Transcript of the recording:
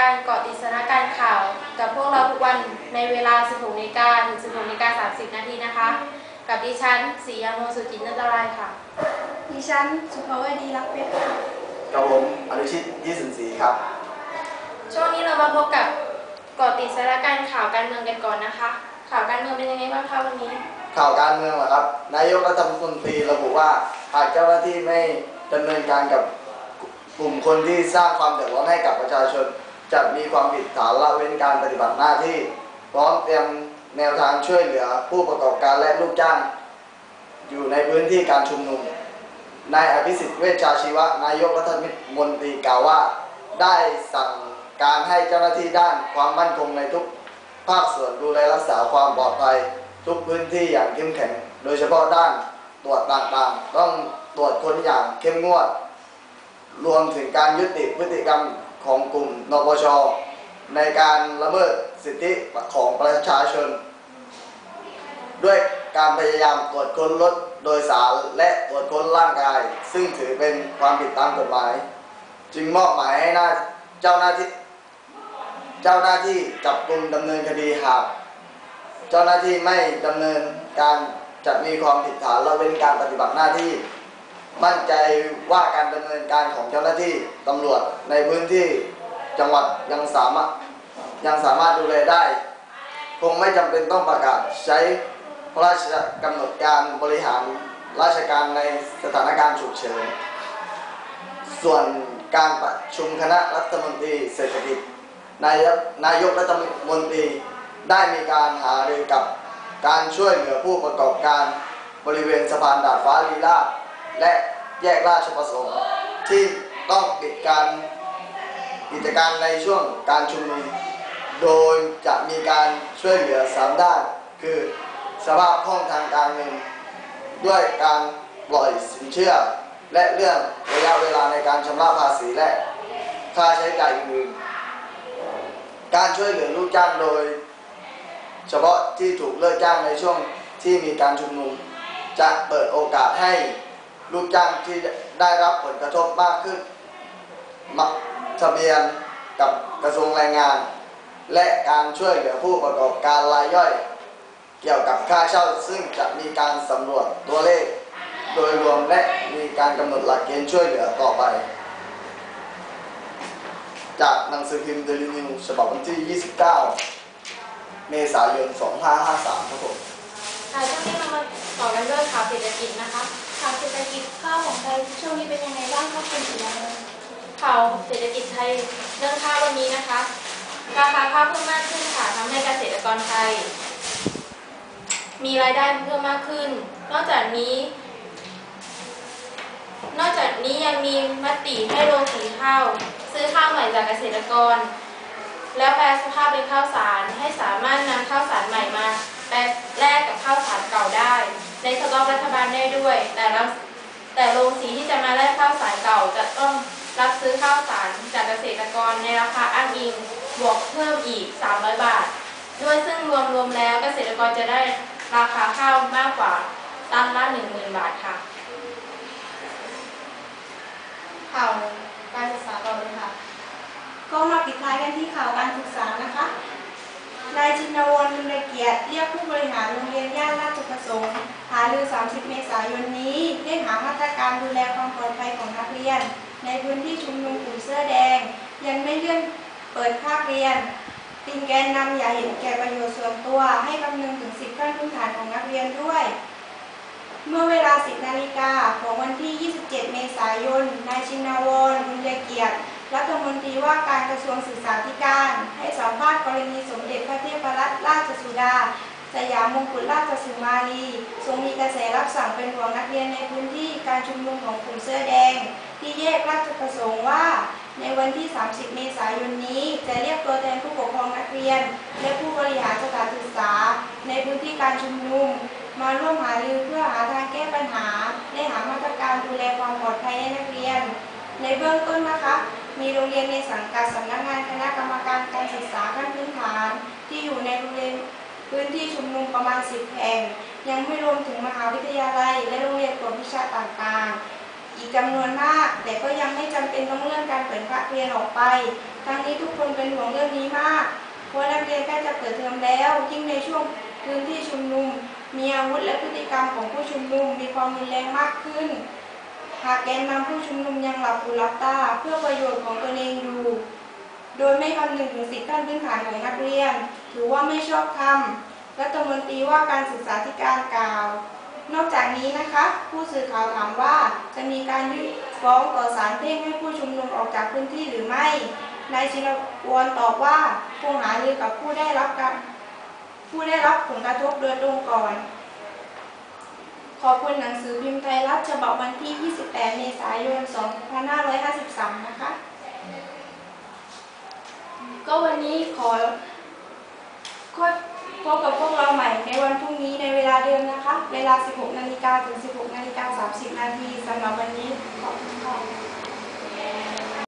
การเกาะติดสถานการณ์ข่าว กับพวกเราทุกวันในเวลา 16นาฬิกาถึง 16นาฬิกา30 นาทีนะคะ กับดิฉันศรียาโมสุจินนันตรายค่ะ ดิฉันสุภาวดีรักเพชรค่ะกับผมอนุชิตยี่สินสีครับ ช่วงนี้เรามาพบกับเกาะติดสถานการณ์ข่าวการเมืองกันก่อนนะคะ ข่าวการเมืองเป็นยังไงบ้างคะวันนี้ ข่าวการเมืองเหรอครับ นายกรัฐมนตรีระบุว่าหากเจ้าหน้าที่ไม่ดำเนินการกับกลุ่มคนที่สร้างความเดือดร้อนให้กับประชาชน จะมีความผิดฐานละเว้นการปฏิบัติหน้าที่ พร้อมเตรียมแนวทางช่วยเหลือผู้ประกอบการและลูกจ้าง อยู่ในพื้นที่การชุมนุมนายอภิสิทธิ์เวชชาชีวะ นายกรัฐมนตรีกล่าวว่า ได้สั่งการให้เจ้าหน้าที่ด้านความมั่นคงในทุกภาคส่วนดูแลรักษาความปลอดภัย ทุกพื้นที่อย่างเข้มแข็ง โดยเฉพาะด้านตรวจต่างๆ ต้องตรวจคนอย่างเข้มงวด รวมถึงการยุติพฤติกรรม ของกลุ่มนปช ในการละเมิดสิทธิของประชาชน ด้วยการพยายามตรวจค้นรถโดยสารและตรวจค้นร่างกาย ซึ่งถือเป็นความผิดตามกฎหมาย จึงมอบหมายให้หน้าเจ้าหน้าที่เจ้าหน้าที่จับกลุ่มดำเนินคดีหากเจ้าหน้าที่ไม่ดำเนินการจะมีความผิดฐานละเว้นการปฏิบัติหน้าที่ มั่นใจว่าการดำเนินการของเจ้าหน้าที่ตำรวจในพื้นที่จังหวัดยังสามารถยังสามารถดูแลได้ คงไม่จำเป็นต้องประกาศใช้พระราชกำหนดการบริหารราชการในสถานการณ์ฉุกเฉิน ส่วนการประชุมคณะรัฐมนตรีเศรษฐกิจนายกนายกรัฐมนตรีได้มีการหารือกับการช่วยเหลือผู้ประกอบการบริเวณสะพานดาดฟ้าลีลาศ และแยกราชประสงค์ที่ต้องปิดการกิจการในช่วงการชุมนุม โดยจะมีการช่วยเหลือสามด้าน คือสภาพคล่องทางการเงิน ด้วยการปล่อยสินเชื่อ และเรื่องระยะเวลาในการชำระภาษีและค่าใช้จ่ายอื่นการช่วยเหลือลูกจ้างโดย เฉพาะที่ถูกเลิกจ้างในช่วงที่มีการชุมนุม จะเปิดโอกาสให้ ลูกจ้างที่ได้รับผลกระทบมากขึ้นมาทะเบียนกับกระทรวงแรงงาน และการช่วยเหลือผู้ประกอบการรายย่อย เกี่ยวกับค่าเช่าซึ่งจะมีการสำรวจตัวเลข โดยรวมและมีการกำหนดหลักเกณฑ์ช่วยเหลือต่อไป จากหนังสือพิมพ์ Daily News ฉบับวันที่ 29 เมษายน 2553 ครับผมค่ะช่วงนี้เรามาต่อกันด้วยข่าวเศรษฐกิจนะคะ ข่าวเศรษฐกิจข้าวของไทยช่วงนี้เป็นยังไงบ้างครับคุณสุนันท์ข่าวเศรษฐกิจไทยเรื่องข้าววันนี้นะคะ ราคาข้าวเพิ่มมากขึ้นค่ะทำให้เกษตรกรไทย มีรายได้เพิ่มมากขึ้น นอกจากนี้ นอกจากนี้ยังมีมติให้โรงสีข้าว ซื้อข้าวใหม่จากเกษตรกร แล้วแปลสภาพเป็นข้าวสารให้สามารถนำข้าวสารใหม่มาแปลแล สต็อกรัฐบาลได้ด้วย แต่ละแต่โรงสีที่จะมาแลกข้าวสารเก่าจะต้องรับซื้อข้าวสารจากเกษตรกรในราคาอ้างอิงบวกเพิ่มอีก 300 บาท ด้วยซึ่งรวมรวมๆแล้วเกษตรกรจะได้ราคาข้าวมากกว่าตันละ10,000 บาทค่ะข่าวการศึกษาต่อเลยค่ะ ก็มาปิดท้ายกันที่ข่าวการศึกษานะคะนายชินวรมุลเกียรติเรียกผู้บริหารโรงเรียนย่านราชประสงค์หารือ 30 เมษายนนี้เร่งหามาตรการดูแลความปลอดภัยของนักเรียน ในพื้นที่ชุมนุมกลุ่มเสื้อแดง ยังไม่เลื่อนเปิดภาคเรียนติงแกนนำอย่าเห็นแก่ประโยชน์ส่วนตัว ให้คำนึงถึงสิทธิขั้นพื้นฐานของนักเรียนด้วย เมื่อเวลา 10 นาฬิกาของวันที่ 27 เมษายน นายชินวรบุญยเกียรติรัฐมนตรีว่าการกระทรวงศึกษาธิการ ให้สัมภาษณ์กรณีสมเด็จพระเทพรัตนราชสุดา สยามมงกุฎราชสุมาลีทรงมีกระแสรับสั่งเป็นห่วงนักเรียนในพื้นที่การชุมนุมของกลุ่มเสื้อแดง ที่แยกราชประสงค์ว่า ในวันที่ 30 เมษายนนี้ จะเรียกตัวแทนผู้ปกครองนักเรียน และผู้บริหารสถานศึกษา ในพื้นที่การชุมนุม มาร่วมหารือเพื่อหาทางแก้ปัญหา และหามาตรการดูแลความปลอดภัยให้นักเรียน ในเบื้องต้นนะคะมีโรงเรียนในสังกัดสำนักงานคณะกรรมการการศึกษาขั้นพื้นฐาน ที่อยู่ในโรงเรียน พื้นที่ชุมนุมประมาณ 10 แห่ง ยังไม่รวมถึงมหาวิทยาลัย และโรงเรียนกวดวิชาต่างๆ อีกจำนวนมาก แต่ก็ยังไม่จำเป็นต้องเลื่อนการเปิดภาคเรียนออกไป ทั้งนี้ทุกคนเป็นห่วงเรื่องนี้มากเพราะนักเรียนใกล้จะเปิดเทอมแล้ว ยิ่งในช่วงพื้นที่ชุมนุม มีอาวุธและพฤติกรรมของผู้ชุมนุมมีความรุนแรงมากขึ้น หากแกนนำผู้ชุมนุมยังหลับหูหลับตาเพื่อประโยชน์ของตนเองอยู่ โดยไม่คำนึงถึงสิทธิขั้นพื้นฐานของนักเรียน ถือว่าไม่ชอบธรรมรัฐมนตรีว่าการศึกษาธิการกล่าว นอกจากนี้นะคะ ผู้สื่อข่าวถามว่าจะมีการยื่นฟ้องต่อศาลเพ่งให้ผู้ชุมนุมออกจากพื้นที่หรือไม่นายชินวรตอบว่าคงหารือกับผู้ได้รับการผู้ได้รับผลกระทบโดยตรงก่อน ขอบคุณหนังสือพิมพ์ไทยรัฐฉบับวันที่ 28 เมษายน 2553 นะคะ ก็วันนี้ขอค่อยพบกับพวกเราใหม่ในวันพรุ่งนี้ในเวลาเดิมนะคะ เวลา 16 นาฬิกาถึง 16 นาฬิกา 30 นาทีสำหรับวันนี้ขอบคุณค่ะ